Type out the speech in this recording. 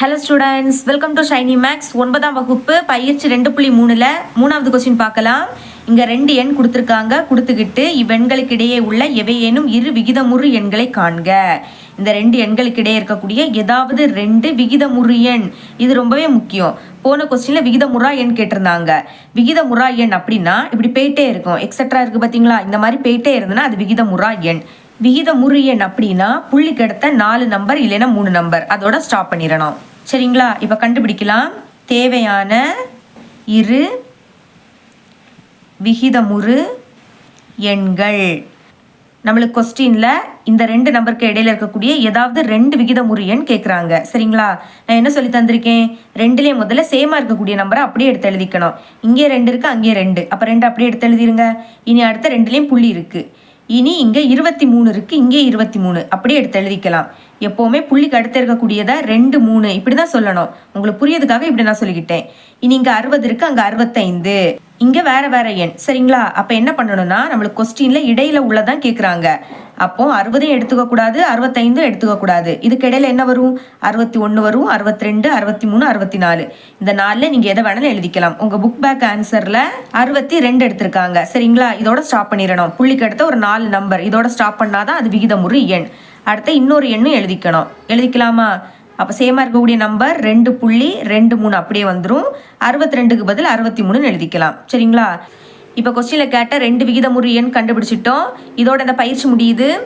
Hello students welcome to Shiny Max ஒன்பதாம் வகுப்பு பயிற்சி ரெண்டு புள்ளி மூணில் மூணாவது கொஸ்டின் பார்க்கலாம். இங்கே ரெண்டு எண் கொடுத்துருக்காங்க. கொடுத்துக்கிட்டு இவ்வெண்களுக்கு இடையே உள்ள எவையேனும் இரு விகிதமுறு எண்களை காண்க. இந்த ரெண்டு எண்களுக்கு இடையே இருக்கக்கூடிய ஏதாவது ரெண்டு விகிதமுறு எண். இது ரொம்பவே முக்கியம். போன கொஸ்டினில் விகிதமுறா எண் கேட்டிருந்தாங்க. விகிதமுறா எண் அப்படின்னா இப்படி போயிட்டே இருக்கும். எக்ஸட்ரா இருக்குது பார்த்தீங்களா இந்த மாதிரி போயிட்டே இருந்ததுன்னா அது விகிதமுறா எண். விகித முறு எண் அப்படின்னா புள்ளி கிடத்த நாலு நம்பர் இல்லைன்னா மூணு நம்பர் அதோட ஸ்டாப் பண்ணிடணும். சரிங்களா? இப்போ கண்டுபிடிக்கலாம். தேவையான இரு விகிதமுறு எண்கள். நம்மளுக்கு கொஸ்டினில் இந்த ரெண்டு நம்பருக்கு இடையில இருக்கக்கூடிய ஏதாவது ரெண்டு விகிதமுறு எண் கேட்குறாங்க சரிங்களா? நான் என்ன சொல்லி தந்திருக்கேன்? ரெண்டுலேயே முதல்ல சேமாக இருக்கக்கூடிய நம்பரை அப்படியே எடுத்து எழுதிக்கணும். இங்கே ரெண்டு இருக்குது அங்கேயே ரெண்டு. அப்போ ரெண்டு அப்படியே எடுத்து எழுதிருங்க. இனி அடுத்த ரெண்டுலேயும் புள்ளி இருக்குது இனி இங்கே இருபத்தி மூணு இருக்குது இங்கே இருபத்தி மூணு. அப்படியே எடுத்து எழுதிக்கலாம். எப்போவுமே புள்ளிக்கு அடுத்து இருக்கக்கூடியதை ரெண்டு மூணு. இப்படி தான் சொல்லணும். உங்களுக்கு புரியதுக்காக இப்படி நான் சொல்லிக்கிட்டேன். இனி இங்கே அறுபது இருக்குது அங்கே அறுபத்தைந்து. இங்கே வேற வேற எண். சரிங்களா? அப்போ என்ன பண்ணணும்னா நம்மளுக்கு கொஸ்டினில் இடையில உள்ளதான் கேட்குறாங்க அப்போ அறுபதையும் எடுத்துக்க கூடாது அறுபத்தைந்தும் எடுத்துக்க கூடாது. இதுக்கு இடையில என்ன வரும்? அறுபத்தி ஒன்று வரும் அறுபத்தி ரெண்டு அறுபத்தி மூணு அறுபத்தி நாலு இந்த நாளில் நீங்கள் எதை வேணாலும் எழுதிக்கலாம். உங்கள் புக் பேக் ஆன்சரில் அறுபத்தி ரெண்டு எடுத்திருக்காங்க. சரிங்களா? இதோட ஸ்டாப் பண்ணிடணும். புள்ளிக்கு அடுத்த ஒரு நாலு நம்பர் இதோட ஸ்டாப் பண்ணாதான் அது விகிதமுறு எண். அடுத்து இன்னொரு எண்ணும் எழுதிக்கணும். எழுதிக்கலாமா? அப்போ சேமாக இருக்கக்கூடிய நம்பர் ரெண்டு புள்ளி ரெண்டு மூணு அப்படியே வந்துடும் அறுபத்தி ரெண்டுக்கு பதில் அறுபத்தி மூணுன்னு எழுதிக்கலாம். சரிங்களா? இப்போ கொஸ்டினில் கேட்ட ரெண்டு விகிதமுறு எண் கண்டுபிடிச்சிட்டோம். இதோட இந்த பயிற்சி முடியுது.